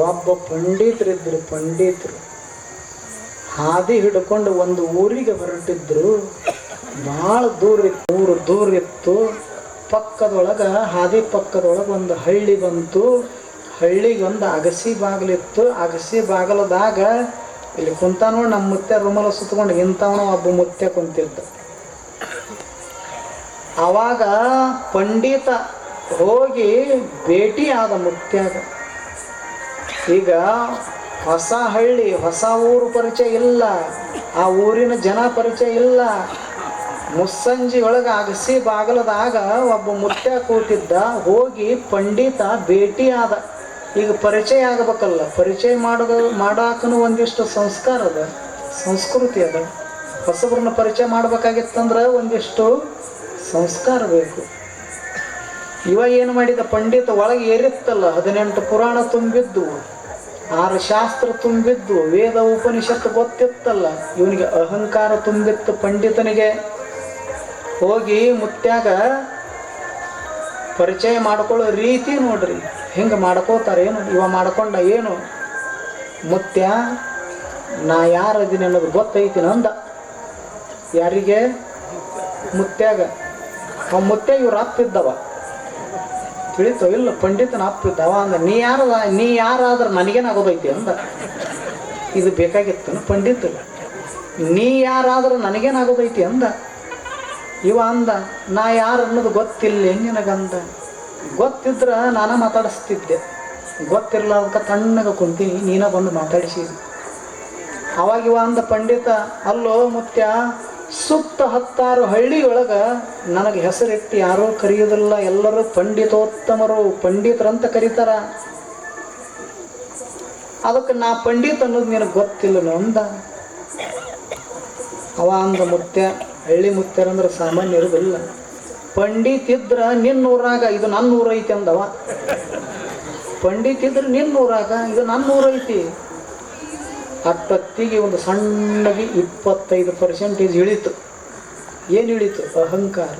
ಒಬ್ಬ ಪಂಡಿತರಿದ್ರು, ಪಂಡಿತರು. ಹಾದಿ ಹಿಡ್ಕೊಂಡು ಒಂದು ಊರಿಗೆ ಹೊರಟಿದ್ರು. ಭಾಳ ದೂರ ಇತ್ತು, ಊರು ದೂರ ಇತ್ತು. ಪಕ್ಕದೊಳಗೆ, ಹಾದಿ ಪಕ್ಕದೊಳಗೆ ಒಂದು ಹಳ್ಳಿ ಬಂತು. ಹಳ್ಳಿಗೆ ಒಂದು ಅಗಸಿ ಬಾಗಿಲಿತ್ತು. ಅಗಸಿ ಬಾಗಿಲದಾಗ ಇಲ್ಲಿ ಕುಂತ ನೋಡಿ ನಮ್ಮ ಮುತ್ತೆ ರೂಮಲ್ಲ ಸುತ್ಕೊಂಡು ಇಂಥವನು ಒಬ್ಬ ಮುತ್ತೆ ಕುಂತಿದ್ದ. ಅವಾಗ ಪಂಡಿತ ಹೋಗಿ ಭೇಟಿ ಆದ ಮುತ್ಯಾಗ ಈಗ ಹೊಸ ಹಳ್ಳಿ, ಹೊಸ ಊರು ಪರಿಚಯ ಇಲ್ಲ. ಆ ಊರಿನ ಜನ ಪರಿಚಯ ಇಲ್ಲ. ಮುಸ್ಸಂಜಿ ಒಳಗೆ ಅಗಸಿ ಬಾಗಲದಾಗ ಒಬ್ಬ ಮುತ್ಯ ಕೂತಿದ್ದ, ಹೋಗಿ ಪಂಡಿತ ಭೇಟಿ ಆದ ಈಗ ಪರಿಚಯ ಆಗಬೇಕಲ್ಲ, ಪರಿಚಯ ಮಾಡೋದು, ಮಾಡಾಕನು ಒಂದಿಷ್ಟು ಸಂಸ್ಕಾರ ಅದ, ಸಂಸ್ಕೃತಿ ಅದ. ಹೊಸಬ್ರನ್ನ ಪರಿಚಯ ಮಾಡ್ಬೇಕಾಗಿತ್ತಂದ್ರೆ ಒಂದಿಷ್ಟು ಸಂಸ್ಕಾರ ಬೇಕು. ಇವ ಏನು ಮಾಡಿದ, ಪಂಡಿತ ಒಳಗೆ ಏರಿತ್ತಲ್ಲ, ಹದಿನೆಂಟು ಪುರಾಣ ತುಂಬಿದ್ದು. ಆರು ಶಾಸ್ತ್ರ ತುಂಬಿದ್ದು, ವೇದ ಉಪನಿಷತ್ತು ಗೊತ್ತಿತ್ತಲ್ಲ, ಇವನಿಗೆ ಅಹಂಕಾರ ತುಂಬಿತ್ತು ಪಂಡಿತನಿಗೆ. ಹೋಗಿ ಮುತ್ಯಾಗ ಪರಿಚಯ ಮಾಡ್ಕೊಳ್ಳೋ ರೀತಿ ನೋಡ್ರಿ. ಹಿಂಗೆ ಮಾಡ್ಕೋತಾರೆ ಏನು? ಇವ ಮಾಡ್ಕೊಂಡ ಏನು? ಮುತ್ಯ, ನಾ ಯಾರು ಅನ್ನೋದು ಗೊತ್ತೈತಿ ನಂದ. ಯಾರಿಗೆ? ಮುತ್ಯಾಗ. ಅವ ಮುತ್ಯ ಇವ್ರು ಅಪ್ಪಿದ್ದವ ತಿಳಿತೋ ಇಲ್ಲ, ಪಂಡಿತನ ಅಪ್ಪಿದ್ದವ ಅಂದ ನೀ ಯಾರದ ನೀ ಯಾರಾದ್ರೆ ನನಗೇನಾಗೋದೈತಿ ಅಂದ. ಇದು ಬೇಕಾಗಿತ್ತು ಪಂಡಿತ ನೀ ಯಾರಾದ್ರೆ ನನಗೇನಾಗೋದೈತಿ ಅಂದ. ಇವ ಅಂದ, ನಾ ಯಾರು ಅನ್ನೋದು ಗೊತ್ತಿಲ್ಲ, ನಿನಗಂದ. ಗೊತ್ತಿದ್ರೆ ನಾನು ಮಾತಾಡಿಸ್ತಿದ್ದೆ. ಗೊತ್ತಿರ್ಲಾರ್ದಕ್ಕೆ ತಣ್ಣಗೆ ಕುಂತೀನಿ, ನೀನ ಬಂದು ಮಾತಾಡಿಸಿ ಅವಾಗಿವ ಅಂದ, ಪಂಡಿತ, ಅಲ್ಲೋ ಮುತ್ಯ ಸುತ್ತ ಹತ್ತಾರು ಹಳ್ಳಿಯೊಳಗ ನನಗೆ ಹೆಸರಿಟ್ಟು ಯಾರೂ ಕರೆಯೋದಿಲ್ಲ. ಎಲ್ಲರೂ ಪಂಡಿತೋತ್ತಮರು, ಪಂಡಿತರಂತ ಕರೀತಾರ. ಅದಕ್ಕೆ ನಾ ಪಂಡಿತ ಅನ್ನೋದು ನಿನಗೆ ಗೊತ್ತಿಲ್ಲ ಅಂದ. ಅವ ಅಂದ ಮುತ್ಯ, ಹಳ್ಳಿ ಮುತ್ಯರಂದ್ರೆ ಸಾಮಾನ್ಯ ಇರೋದಿಲ್ಲ. ಪಂಡಿತ್ ಇದ್ರ ನಿನ್ನ ಊರಾಗ ಇದು ನನ್ನ ಊರೈತಿ ಅಂದವ. ಪಂಡಿತ್ ಇದ್ರ ನಿನ್ನ ಊರಾಗ ಇದು ನನ್ನ ಊರ ಅಟ್ಟೊತ್ತಿಗೆ ಒಂದು ಸಣ್ಣಗೆ ಇಪ್ಪತ್ತೈದು ಪರ್ಸೆಂಟೇಜ್ ಇಳಿತು. ಏನು ಇಳಿತು? ಅಹಂಕಾರ.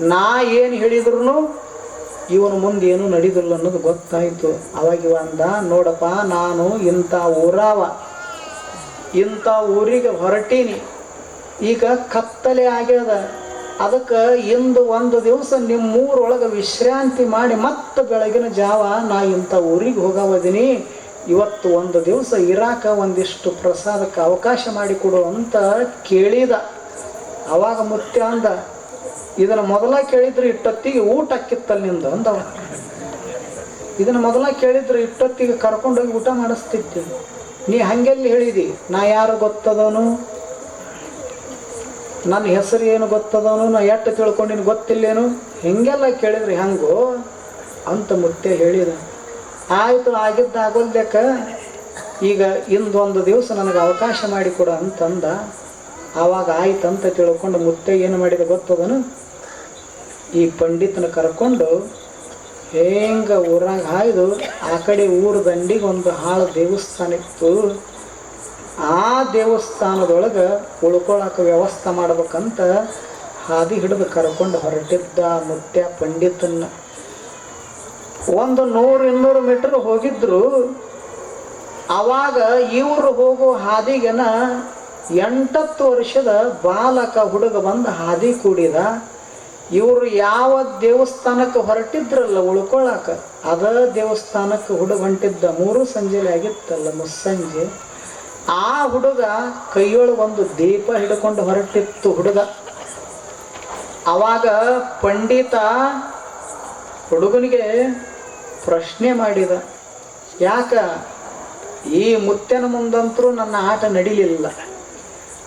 ನಾ ಏನು ಹೇಳಿದ್ರು ಇವನು ಮುಂದೆ ಏನೂ ನಡೀದಿಲ್ಲ ಅನ್ನೋದು ಗೊತ್ತಾಯಿತು. ಅವಾಗ ಇವಂದ ನೋಡಪ್ಪ, ನಾನು ಇಂಥ ಊರಾವ. ಇಂಥ ಊರಿಗೆ ಹೊರಟೀನಿ. ಈಗ ಕತ್ತಲೆ ಆಗ್ಯದ. ಅದಕ್ಕೆ ಇಂದು ಒಂದು ದಿವಸ ನಿಮ್ಮೂರೊಳಗೆ ವಿಶ್ರಾಂತಿ ಮಾಡಿ ಮತ್ತೆ ಬೆಳಗಿನ ಜಾವ ನಾ ಇಂಥ ಊರಿಗೆ ಹೋಗವದೀನಿ. ಇವತ್ತು ಒಂದು ದಿವಸ ಇರಾಕ ಒಂದಿಷ್ಟು ಪ್ರಸಾದಕ್ಕೆ ಅವಕಾಶ ಮಾಡಿಕೊಡು ಅಂತ ಕೇಳಿದ. ಅವಾಗ ಮುತ್ಯ ಅಂದ, ಇದನ್ನು ಮೊದಲ ಕೇಳಿದ್ರೆ ಇಟ್ಟೊತ್ತಿಗೆ ಊಟ ಅಕ್ಕಿತ್ತಲ್ಲಿಂದ ಅಂದವ. ಇದನ್ನು ಮೊದಲ ಕೇಳಿದ್ರೆ ಇಟ್ಟೊತ್ತಿಗೆ ಕರ್ಕೊಂಡೋಗಿ ಊಟ ಮಾಡಿಸ್ತಿದ್ದೆ. ನೀ ಹಂಗೆಲ್ಲಿ ಹೇಳಿದಿ? ನಾ ಯಾರು ಗೊತ್ತದವನು? ನನ್ನ ಹೆಸರು ಏನು ಗೊತ್ತದವನು? ನಾ ಎಟ್ಟು ತಿಳ್ಕೊಂಡಿನ ಗೊತ್ತಿಲ್ಲೇನು? ಹಿಂಗೆಲ್ಲ ಕೇಳಿದ್ರಿ ಹಂಗು? ಅಂತ ಮುತ್ತೆ ಹೇಳಿದ. ಆಯಿತು, ಆಗಿದ್ದ ಆಗೋಲ್ಬೇಕ ಈಗ ಇಂದೊಂದು ದಿವಸ ನನಗೆ ಅವಕಾಶ ಮಾಡಿಕೊಡು ಅಂತಂದ. ಆವಾಗ ಆಯ್ತು ಅಂತ ತಿಳ್ಕೊಂಡು ಮುತ್ತೆ ಏನು ಮಾಡಿದ ಗೊತ್ತದನು ಈ ಪಂಡಿತನ ಕರ್ಕೊಂಡು ಹೆಂಗ ಊರಾಗ ಹಾಯ್ದು ಆ ಕಡೆ ಊರ ದಂಡಿಗೆ ಒಂದು ಹಾಳು ದೇವಸ್ಥಾನ ಇತ್ತು. ಆ ದೇವಸ್ಥಾನದೊಳಗೆ ಉಳ್ಕೊಳಕ್ಕೆ ವ್ಯವಸ್ಥೆ ಮಾಡ್ಬೇಕಂತ ಹಾದಿ ಹಿಡಿದು ಕರ್ಕೊಂಡು ಹೊರಟಿದ್ದ ಮುತ್ಯ ಪಂಡಿತನ್ನ. ಒಂದು ನೂರು ಇನ್ನೂರು ಮೀಟರ್ ಹೋಗಿದ್ರು ಆವಾಗ ಇವರು ಹೋಗೋ ಹಾದಿಗೆನ ಎಂಟತ್ತು ವರ್ಷದ ಬಾಲಕ ಹುಡುಗ ಬಂದು ಹಾದಿ ಕೂಡಿದ. ಇವರು ಯಾವ ದೇವಸ್ಥಾನಕ್ಕೆ ಹೊರಟಿದ್ರಲ್ಲ ಉಳ್ಕೊಳಕ, ಅದ ದೇವಸ್ಥಾನಕ್ಕೆ ಹುಡುಗ ಹೊಂಟಿದ್ದ ಮೂರು ಸಂಜೆಲಿ ಆಗಿತ್ತಲ್ಲ ಮುಸ್ಸಂಜೆ. ಆ ಹುಡುಗ ಕೈಯೊಳಗೆ ಒಂದು ದೀಪ ಹಿಡ್ಕೊಂಡು ಹೊರಟಿತ್ತು ಹುಡುಗ. ಅವಾಗ ಪಂಡಿತ ಹುಡುಗನಿಗೆ ಪ್ರಶ್ನೆ ಮಾಡಿದ. ಯಾಕ? ಈ ಮುತ್ತಿನ ಮುಂದಂತರೂ ನನ್ನ ಆಟ ನಡೀಲಿಲ್ಲ.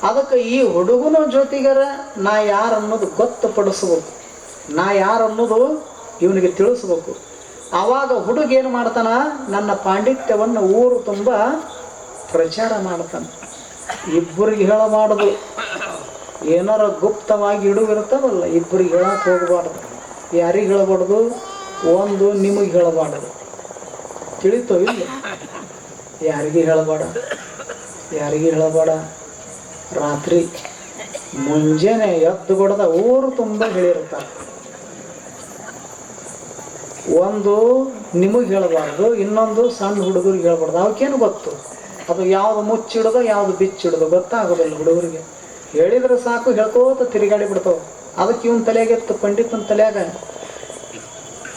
ಅದಕ್ಕೆ ಈ ಹುಡುಗನ ಜೊತೆಗರ ನಾ ಯಾರು ಅನ್ನೋದು ಗೊತ್ತುಪಡಿಸ್ಬೇಕು. ನಾ ಯಾರು ಅನ್ನೋದು ಇವನಿಗೆ ತಿಳಿಸ್ಬೇಕು. ಆವಾಗ ಹುಡುಗ ಏನು ಮಾಡ್ತಾನ? ನನ್ನ ಪಾಂಡಿತ್ಯವನ್ನು ಊರು ತುಂಬ ಪ್ರಚಾರ ಮಾಡ್ತಾನೆ. ಇಬ್ಬರಿಗೆ ಹೇಳಬಾರ್ದು ಏನಾರ ಗುಪ್ತವಾಗಿ ಇಡುವಿರ್ತಾವಲ್ಲ ಇಬ್ಬರಿಗೆ ಹೇಳಕ್ಕೆ ಹೋಗಬಾರ್ದು. ಯಾರಿಗೆ ಹೇಳಬಾರ್ದು? ಒಂದು ನಿಮಗೆ ಹೇಳಬಾರ್ದು. ತಿಳಿತೋ ಇಲ್ಲ ಯಾರಿಗೆ ಹೇಳಬೇಡ ಯಾರಿಗೆ ಹೇಳಬೇಡ ರಾತ್ರಿ ಮುಂಜಾನೆ ಎದ್ದು ಬಡದ ಊರು ತುಂಬ ಹೇಳಿರ್ತಾರೆ ಒಂದು ನಿಮಗೆ ಹೇಳಬಾರ್ದು, ಇನ್ನೊಂದು ಸಣ್ಣ ಹುಡುಗರಿಗೆ ಹೇಳ್ಬಾರ್ದು. ಅವಕ್ಕೇನು ಗೊತ್ತು? ಅದು ಯಾವ್ದು ಮುಚ್ಚಿಡೋದು, ಯಾವ್ದು ಬಿಚ್ಚಿಡೋದು ಗೊತ್ತಾಗೋದಿಲ್ಲ ಹುಡುಗರಿಗೆ. ಹೇಳಿದ್ರೆ ಸಾಕು, ಹೇಳ್ಕೋತ ತಿರುಗಾಡಿ ಬಿಡ್ತಾವೆ. ಅದಕ್ಕೆ ಇವನ್ ತಲೆಯಾಗಿತ್ತು ಪಂಡಿತನ ತಲೆಯಾಗ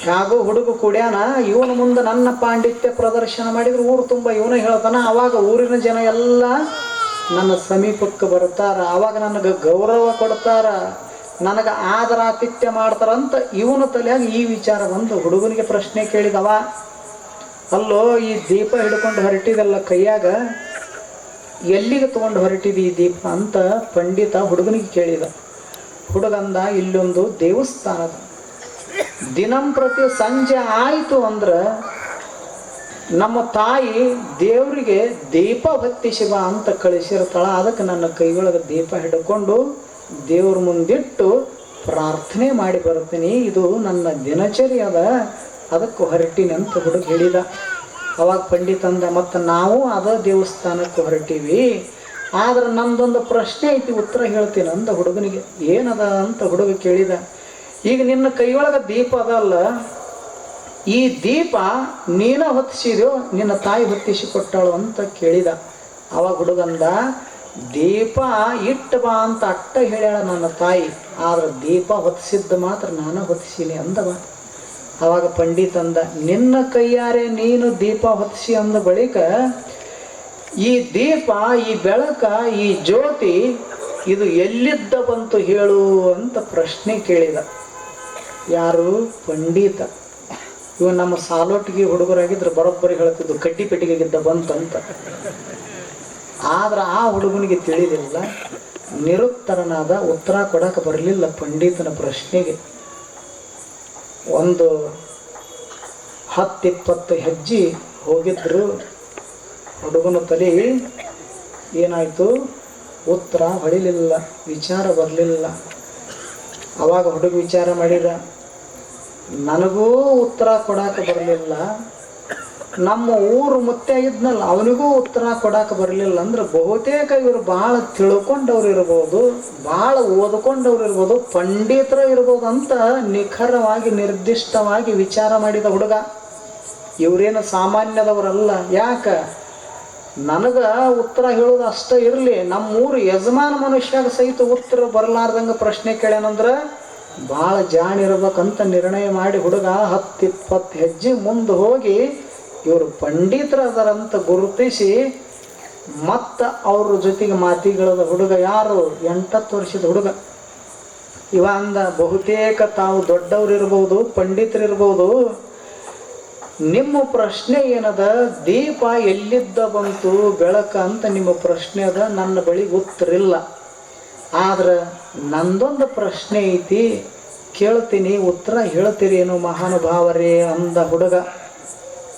ಹೇಗೋ ಹುಡುಗ ಕುಡ್ಯಾನ, ಇವನ ಮುಂದೆ ನನ್ನ ಪಾಂಡಿತ್ಯ ಪ್ರದರ್ಶನ ಮಾಡಿದ್ರೆ ಊರು ತುಂಬ ಇವನೇ ಹೇಳ್ತಾನ, ಅವಾಗ ಊರಿನ ಜನ ಎಲ್ಲ ನನ್ನ ಸಮೀಪಕ್ಕೆ ಬರ್ತಾರ ಆವಾಗ ನನಗೆ ಗೌರವ ಕೊಡ್ತಾರ, ನನಗೆ ಆದರ ಆತಿಥ್ಯ ಮಾಡ್ತಾರಂತ ಇವನ ತಲೆಯಾಗ ಈ ವಿಚಾರ ಬಂದು ಹುಡುಗನಿಗೆ ಪ್ರಶ್ನೆ ಕೇಳಿದವ. ಅಲ್ಲೋ, ಈ ದೀಪ ಹಿಡ್ಕೊಂಡು ಹೊರಟಿದಲ್ಲ ಕೈಯಾಗ, ಎಲ್ಲಿಗೆ ತಗೊಂಡು ಹೊರಟಿದಿ ಈ ದೀಪ ಅಂತ ಪಂಡಿತ ಹುಡುಗನಿಗೆ ಕೇಳಿದ. ಹುಡುಗಂದ, ಇಲ್ಲೊಂದು ದೇವಸ್ಥಾನದ ದಿನಂಪ್ರತಿ ಸಂಜೆ ಆಯಿತು ಅಂದ್ರೆ ನಮ್ಮ ತಾಯಿ ದೇವರಿಗೆ ದೀಪ ಭಕ್ತಿ ಶಿವ ಅಂತ ಕಳಿಸಿರ್ತಾಳ. ಅದಕ್ಕೆ ನನ್ನ ಕೈಯೊಳಗೆ ದೀಪ ಹಿಡ್ಕೊಂಡು ದೇವ್ರ ಮುಂದಿಟ್ಟು ಪ್ರಾರ್ಥನೆ ಮಾಡಿ ಬರ್ತೀನಿ ಇದು ನನ್ನ ದಿನಚರಿ ಅದ. ಅದಕ್ಕೆ ಹೊರಟಿನಿ ಅಂತ ಹುಡುಗ ಹೇಳಿದ. ಅವಾಗ ಪಂಡಿತ ಅಂದ, ಮತ್ತು ನಾವು ಅದ ದೇವಸ್ಥಾನಕ್ಕೆ ಹೊರಟೀವಿ. ಆದ್ರೆ ನಮ್ದೊಂದು ಪ್ರಶ್ನೆ ಐತಿ, ಉತ್ತರ ಹೇಳ್ತೀನಿ ಅಂದ ಹುಡುಗನಿಗೆ. ಏನದ? ಅಂತ ಹುಡುಗ ಕೇಳಿದ. ಈಗ ನಿನ್ನ ಕೈಯೊಳಗೆ ದೀಪ ಅದಲ್ಲ ಈ ದೀಪ ನೀನ ಹೊತ್ತಿಸಿದ್ಯೋ, ನಿನ್ನ ತಾಯಿ ಹೊತ್ತಿಸಿ ಕೊಟ್ಟಳು ಅಂತ ಕೇಳಿದ. ಅವಾಗ ಹುಡುಗಂದ, ದೀಪ ಇಟ್ಟು ಬಾ ಅಂತ ಅಟ್ಟ ಹೇಳ್ಯಾಳ ನನ್ನ ತಾಯಿ. ಆದ್ರೆ ದೀಪ ಹೊತ್ತಿಸಿದ್ದು ಮಾತ್ರ ನಾನು ಹೊತ್ತಿಸೀನಿ ಅಂದವ. ಅವಾಗ ಪಂಡಿತ್ ಅಂದ, ನಿನ್ನ ಕೈಯಾರೆ ನೀನು ದೀಪ ಹೊತ್ತಿಸಿ ಅಂದ ಬಳಿಕ, ಈ ದೀಪ, ಈ ಬೆಳಕ, ಈ ಜ್ಯೋತಿ, ಇದು ಎಲ್ಲಿದ್ದ ಬಂತು ಹೇಳು ಅಂತ ಪ್ರಶ್ನೆ ಕೇಳಿದ. ಯಾರು? ಪಂಡಿತ. ಇವ ನಮ್ಮ ಸಾಲೊಟ್ಟಿಗೆ ಹುಡುಗರಾಗಿದ್ರೆ ಬರೋಬ್ಬರಿ ಹೇಳ್ತಿದ್ದು, ಕಡ್ಡಿ ಪೆಟ್ಟಿಗೆಗಿದ್ದ ಬಂತಂತ. ಆದ್ರೆ ಆ ಹುಡುಗನಿಗೆ ತಿಳಿದಿಲ್ಲ, ನಿರುತ್ತರನಾದ ಉತ್ತರ ಕೊಡಕ್ಕೆ ಬರಲಿಲ್ಲ ಪಂಡಿತನ ಪ್ರಶ್ನೆಗೆ. ಒಂದು ಹತ್ತಿಪ್ಪತ್ತು ಹೆಜ್ಜೆ ಹೋಗಿದ್ರು ಹುಡುಗನ ತಲೆ. ಏನಾಯಿತು? ಉತ್ತರ ಹೊಳಿಲಿಲ್ಲ ವಿಚಾರ ಬರಲಿಲ್ಲ. ಅವಾಗ ಹುಡುಗ ವಿಚಾರ ಮಾಡಿದ ನನಗೂ ಉತ್ತರ ಕೊಡಕ್ಕೆ ಬರಲಿಲ್ಲ. ನಮ್ಮ ಊರು ಮುತ್ತೆ ಇದ್ನಲ್ಲ, ಅವನಿಗೂ ಉತ್ತರ ಕೊಡಕ್ಕೆ ಬರಲಿಲ್ಲ ಅಂದ್ರೆ ಬಹುತೇಕ ಇವರು ಭಾಳ ತಿಳ್ಕೊಂಡವ್ರು ಇರ್ಬೋದು ಭಾಳ ಓದ್ಕೊಂಡವ್ರು ಇರ್ಬೋದು, ಪಂಡಿತರು ಇರ್ಬೋದು ಅಂತ ನಿಖರವಾಗಿ, ನಿರ್ದಿಷ್ಟವಾಗಿ ವಿಚಾರ ಮಾಡಿದ ಹುಡುಗ. ಇವರೇನು ಸಾಮಾನ್ಯದವರಲ್ಲ. ಯಾಕ? ನನಗೆ ಉತ್ತರ ಹೇಳೋದು ಅಷ್ಟೇ ಇರಲಿ. ನಮ್ಮೂರು ಯಜಮಾನ ಮನುಷ್ಯಾಗ ಸಹಿತ ಉತ್ತರ ಬರಲಾರ್ದಂಗೆ ಪ್ರಶ್ನೆ ಕೇಳ್ಯಾನಂದ್ರೆ ಭಾಳ ಜಾಣ ಇರ್ಬೇಕಂತ ನಿರ್ಣಯ ಮಾಡಿ ಹುಡುಗ ಹತ್ತು ಇಪ್ಪತ್ತು ಹೆಜ್ಜೆ ಮುಂದೆ ಹೋಗಿ ಇವರು ಪಂಡಿತರದರಂತ ಗುರುತಿಸಿ ಮತ್ತು ಅವ್ರ ಜೊತೆಗೆ ಮಾತಿಗಳದ ಹುಡುಗ ಯಾರು? ಎಂಟತ್ತು ವರ್ಷದ ಹುಡುಗ. ಇವ ಅಂದ ಬಹುತೇಕ ತಾವು ದೊಡ್ಡವ್ರು ಇರ್ಬೋದು, ಪಂಡಿತರು ಇರ್ಬೋದು. ನಿಮ್ಮ ಪ್ರಶ್ನೆ ಏನದ? ದೀಪ ಎಲ್ಲಿದ್ದ ಬಂತು ಬೆಳಕ ಅಂತ ನಿಮ್ಮ ಪ್ರಶ್ನೆ ಅದ. ನನ್ನ ಬಳಿ ಉತ್ತರಿಲ್ಲ ಆದ್ರೆ ನಂದೊಂದು ಪ್ರಶ್ನೆ ಐತಿ, ಕೇಳ್ತೀನಿ, ಉತ್ತರ ಹೇಳ್ತೀರೇನು ಮಹಾನುಭಾವರೇ ಅಂದ ಹುಡುಗ.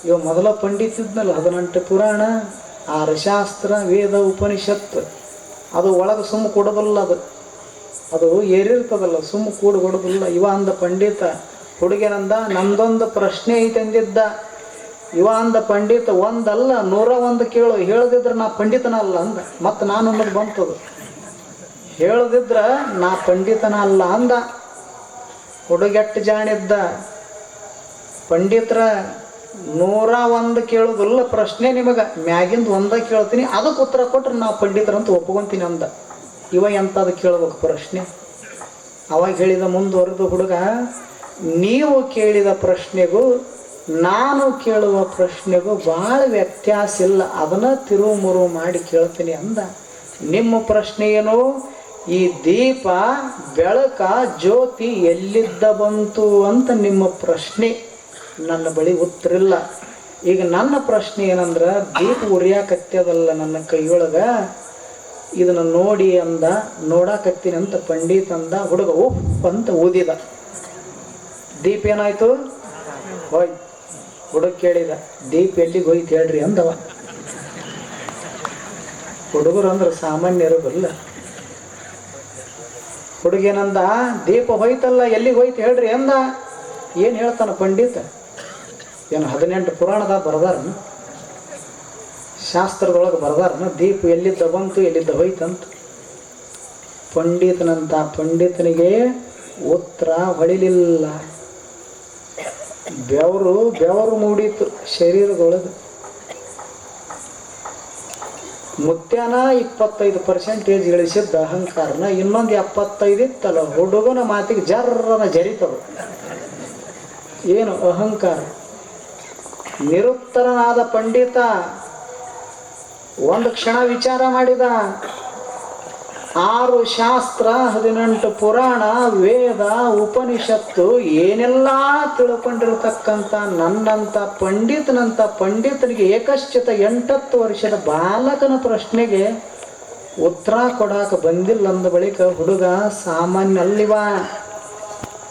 ಇವ ಮೊದಲ ಪಂಡಿತಿದ್ನಲ್ಲ ಹದಿನೆಂಟು ಪುರಾಣ, ಆರು ಶಾಸ್ತ್ರ, ವೇದ ಉಪನಿಷತ್ತು ಅದು ಒಳಗೆ ಸುಮ್ಮ ಕೊಡೋದಲ್ಲ ಅದು. ಅದು ಏರಿರ್ತದಲ್ಲ ಸುಮ್ಮ ಕೂಡ ಕೊಡೋದಿಲ್ಲ ಇವ ಅಂದ ಪಂಡಿತ, ಹುಡುಗನಂದ ನಂದೊಂದು ಪ್ರಶ್ನೆ ಐತೆ ಅಂದಿದ್ದ. ಇವ ಅಂದ ಪಂಡಿತ, ಒಂದಲ್ಲ, ನೂರ ಒಂದು ಕೇಳು, ಹೇಳದಿದ್ರೆ ನಾ ಪಂಡಿತನಲ್ಲ ಅಂದ. ಮತ್ತು ನಾನು ಅನ್ನೋದು ಬಂತದು. ಹೇಳದಿದ್ರ ನಾ ಪಂಡಿತನ ಅಲ್ಲ ಅಂದ. ಹುಡುಗೆಟ್ಟು ಜಾಣಿದ್ದ. ಪಂಡಿತರ ನೂರ ಒಂದು ಕೇಳೋದಿಲ್ಲ ಪ್ರಶ್ನೆ ನಿಮಗೆ. ಮ್ಯಾಗಿಂದ ಒಂದ ಕೇಳ್ತೀನಿ, ಅದಕ್ಕೆ ಉತ್ತರ ಕೊಟ್ರೆ ನಾ ಪಂಡಿತರಂತ ಒಪ್ಕೊಂತೀನಿ ಅಂದ. ಇವ ಎಂಥದ್ದು ಕೇಳ್ಬೇಕು ಪ್ರಶ್ನೆ? ಅವಾಗ ಹೇಳಿದ ಮುಂದುವರೆದು ಹುಡುಗ, ನೀವು ಕೇಳಿದ ಪ್ರಶ್ನೆಗೂ ನಾನು ಕೇಳುವ ಪ್ರಶ್ನೆಗೂ ಭಾಳ ವ್ಯತ್ಯಾಸ ಇಲ್ಲ, ಅದನ್ನ ತಿರುವು ಮುರುವು ಮಾಡಿ ಕೇಳ್ತೀನಿ ಅಂದ. ನಿಮ್ಮ ಪ್ರಶ್ನೆ ಏನು? ಈ ದೀಪ ಬೆಳಕ ಜ್ಯೋತಿ ಎಲ್ಲಿದ್ದ ಬಂತು ಅಂತ ನಿಮ್ಮ ಪ್ರಶ್ನೆ ನನ್ನ ಬಳಿ ಉತ್ತರಿಲ್ಲ ಈಗ ನನ್ನ ಪ್ರಶ್ನೆ ಏನಂದ್ರೆ, ದೀಪ ಉರಿಯಾಕತ್ತದಲ್ಲ ನನ್ನ ಕೈಯೊಳಗ? ಇದನ್ನ ನೋಡಿ ಅಂದ, ನೋಡಾಕತ್ತೀನಿ ಅಂತ ಪಂಡಿತ್ ಅಂದ, ಹುಡುಗ ಉಫ್ ಅಂತ ಊದಿದ. ದೀಪ ಏನಾಯ್ತು? ಹೋಯ್, ಹುಡುಗ ಕೇಳಿದ, ದೀಪ ಎಲ್ಲಿಗೆ ಹೋಯ್ತು ಹೇಳ್ರಿ ಅಂದವ. ಹುಡುಗರು ಅಂದ್ರೆ ಸಾಮಾನ್ಯರು ಬಲ್ಲ ಹುಡುಗೇನಂದ, ದೀಪ ಹೋಯ್ತಲ್ಲ, ಎಲ್ಲಿಗೆ ಹೋಯ್ತು ಹೇಳ್ರಿ ಎಂದ ಏನು ಹೇಳ್ತಾನೆ ಪಂಡಿತ? ಏನು ಹದಿನೆಂಟು ಪುರಾಣದ ಬರ್ದಾರನು? ಶಾಸ್ತ್ರದೊಳಗೆ ಬರ್ದಾರನ, ದೀಪ ಎಲ್ಲಿದ್ದ ಬಂತು, ಎಲ್ಲಿದ್ದ ಹೋಯ್ತಂತ ಪಂಡಿತನಂತ ಪಂಡಿತನಿಗೆ ಉತ್ತರ ಹೊಳಿಲಿಲ್ಲ ಬೆವರು ಬೆವರು ಮೂಡಿತು ಶರೀರದೊಳಗೆ. ಮುತ್ಯಾನ ಇಪ್ಪತ್ತೈದು ಪರ್ಸೆಂಟೇಜ್ ಇಳಿಸಿದ್ದ ಅಹಂಕಾರನ ಇನ್ನೊಂದು ಎಪ್ಪತ್ತೈದು ಇತ್ತಲ್ಲ ಹುಡುಗನ ಮಾತಿಗೆ ಜರ್ರನ ಜರಿತವು ಏನು ಅಹಂಕಾರ? ನಿರುತ್ತರನಾದ ಪಂಡಿತ, ಒಂದು ಕ್ಷಣ ವಿಚಾರ ಮಾಡಿದ ಆರು ಶಾಸ್ತ್ರ, ಹದಿನೆಂಟು ಪುರಾಣ, ವೇದ, ಉಪನಿಷತ್ತು, ಏನೆಲ್ಲ ತಿಳ್ಕೊಂಡಿರ್ತಕ್ಕಂಥ ನನ್ನಂಥ ಪಂಡಿತನಂಥ ಪಂಡಿತನಿಗೆ ಏಕಶ್ಚಿತ ಎಂಟತ್ತು ವರ್ಷದ ಬಾಲಕನ ಪ್ರಶ್ನೆಗೆ ಉತ್ತರ ಕೊಡಾಕ ಬಂದಿಲ್ಲ ಅಂದ ಬಳಿಕ ಹುಡುಗ ಸಾಮಾನ್ಯ ಅಲ್ಲಿವ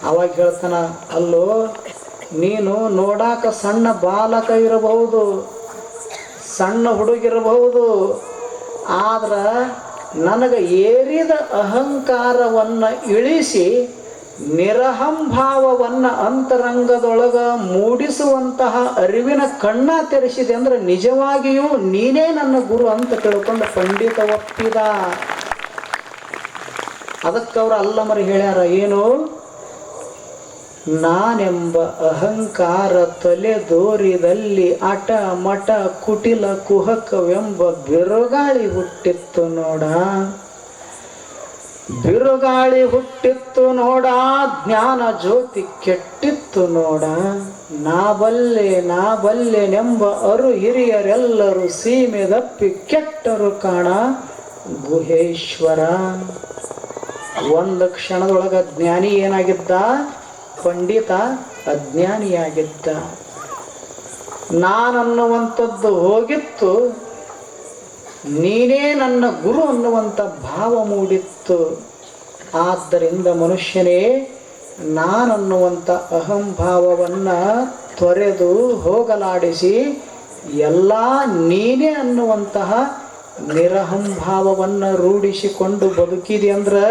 ಅವಾಗ ಹೇಳ್ತಾನ, ಅಲ್ಲೋ, ನೀನು ನೋಡಾಕ ಸಣ್ಣ ಬಾಲಕ ಇರಬಹುದು, ಸಣ್ಣ ಹುಡುಗಿರಬಹುದು, ಆದ್ರೆ ನನಗೆ ಏರಿದ ಅಹಂಕಾರವನ್ನು ಇಳಿಸಿ ನಿರಹಂಭಾವವನ್ನು ಅಂತರಂಗದೊಳಗ ಮೂಡಿಸುವಂತಹ ಅರಿವಿನ ಕಣ್ಣ ತೆರೆಸಿದೆ ಅಂದರೆ ನಿಜವಾಗಿಯೂ ನೀನೇ ನನ್ನ ಗುರು ಅಂತ ತಿಳ್ಕೊಂಡು ಪಂಡಿತ ಒಪ್ಪಿದ ಅದಕ್ಕೆ ಅವರು ಅಲ್ಲಮರು ಹೇಳ್ಯಾರ, ಏನು? ನಾನೆಂಬ ಅಹಂಕಾರ ತೊಲೆದೋರಿದಲ್ಲಿ ಅಟ ಮಠ ಕುಟಿಲ ಕುಹಕವೆಂಬ ಬಿರುಗಾಳಿ ಹುಟ್ಟಿತ್ತು ನೋಡ. ಬಿರುಗಾಳಿ ಹುಟ್ಟಿತ್ತು ನೋಡ, ಜ್ಞಾನ ಜ್ಯೋತಿ ಕೆಟ್ಟಿತ್ತು ನೋಡ. ನಾ ಬಲ್ಲೆ ನಾ ಬಲ್ಲೆನೆಂಬ ಅರು ಹಿರಿಯರೆಲ್ಲರೂ ಸೀಮೆ ದಪ್ಪಿ ಕೆಟ್ಟರು ಕಾಣ, ಗುಹೇಶ್ವರ. ಒಂದು ಕ್ಷಣದೊಳಗ ಜ್ಞಾನಿ ಏನಾಗಿದ್ದ? ಪಂಡಿತ ಅಜ್ಞಾನಿಯಾಗಿದ್ದ. ನಾನನ್ನುವಂಥದ್ದು ಹೋಗಿತ್ತು, ನೀನೇ ನನ್ನ ಗುರು ಅನ್ನುವಂಥ ಭಾವ ಮೂಡಿತ್ತು. ಆದ್ದರಿಂದ ಮನುಷ್ಯನೇ, ನಾನನ್ನುವಂಥ ಅಹಂಭಾವವನ್ನು ತೊರೆದು ಹೋಗಲಾಡಿಸಿ, ಎಲ್ಲ ನೀನೇ ಅನ್ನುವಂತಹ ನಿರಹಂಭಾವವನ್ನು ರೂಢಿಸಿಕೊಂಡು ಬದುಕಿದೆ ಅಂದ್ರೆ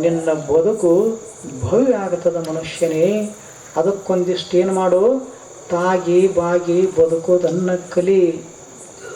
ನಿನ್ನ ಬದುಕು ಭವ್ಯ ಆಗ್ತದ ಮನುಷ್ಯನೇ. ಅದಕ್ಕೊಂದಿಷ್ಟು ಏನು ಮಾಡು? ತಾಗಿ ಬಾಗಿ ಬದುಕೋದನ್ನ ಕಲಿ.